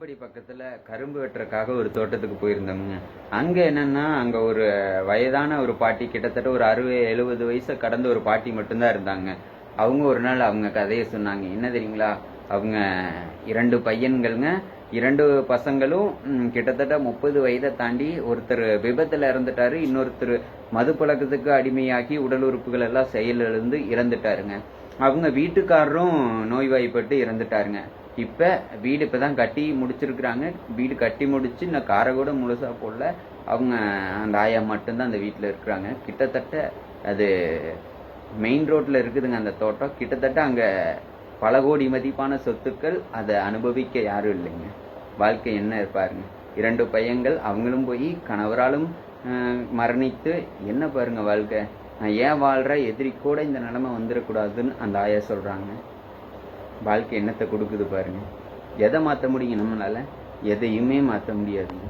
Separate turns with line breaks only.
அப்படி பக்கத்துல கரும்பு வெட்டுறதுக்காக ஒரு தோட்டத்துக்கு போயிருந்தோங்க அங்க என்னன்னா அங்க ஒரு வயதான ஒரு பாட்டி கிட்டத்தட்ட ஒரு அறுபது எழுபது வயசை கடந்த ஒரு பாட்டி மட்டும்தான் இருந்தாங்க. அவங்க ஒரு நாள் அவங்க கதையை சொன்னாங்க. என்ன தெரியுங்களா? அவங்க இரண்டு பையன்கள்ங்க இரண்டு பசங்களும் கிட்டத்தட்ட முப்பது வயதை தாண்டி ஒருத்தர் விபத்துல இறந்துட்டாரு இன்னொருத்தர் மது பழக்கத்துக்கு அடிமையாகி உடல் உறுப்புகள் எல்லாம் செயலிழந்து இறந்துட்டாருங்க. அவங்க வீட்டுக்காரரும் நோய்வாய்ப்பட்டு இறந்துட்டாருங்க. இப்போ வீடு இப்போ தான் கட்டி முடிச்சிருக்கிறாங்க. வீடு கட்டி முடிச்சு நான் காரை கூட முழுசாக போடல. அவங்க அந்த ஆயா மட்டும்தான் அந்த வீட்டில் இருக்கிறாங்க. கிட்டத்தட்ட அது மெயின் ரோட்டில் இருக்குதுங்க அந்த தோட்டம். கிட்டத்தட்ட அங்கே பல கோடி மதிப்பான சொத்துக்கள் அதை அனுபவிக்க யாரும் இல்லைங்க. வாழ்க்கை என்ன இருப்பாருங்க இரண்டு பையன்கள் அவங்களும் போய் கணவராலும் மரணித்து என்ன பாருங்க வாழ்க்கை? நான் ஏன் வாழ்கிற எதிரி கூட இந்த நிலமை வந்துடக்கூடாதுன்னு அந்த ஆயா சொல்கிறாங்க வாழ்க்கை என்னத்தை கொடுக்குது பாருங்க. எதை மாற்ற முடியும் நம்மளால்? எதையுமே மாற்ற முடியாதுங்க.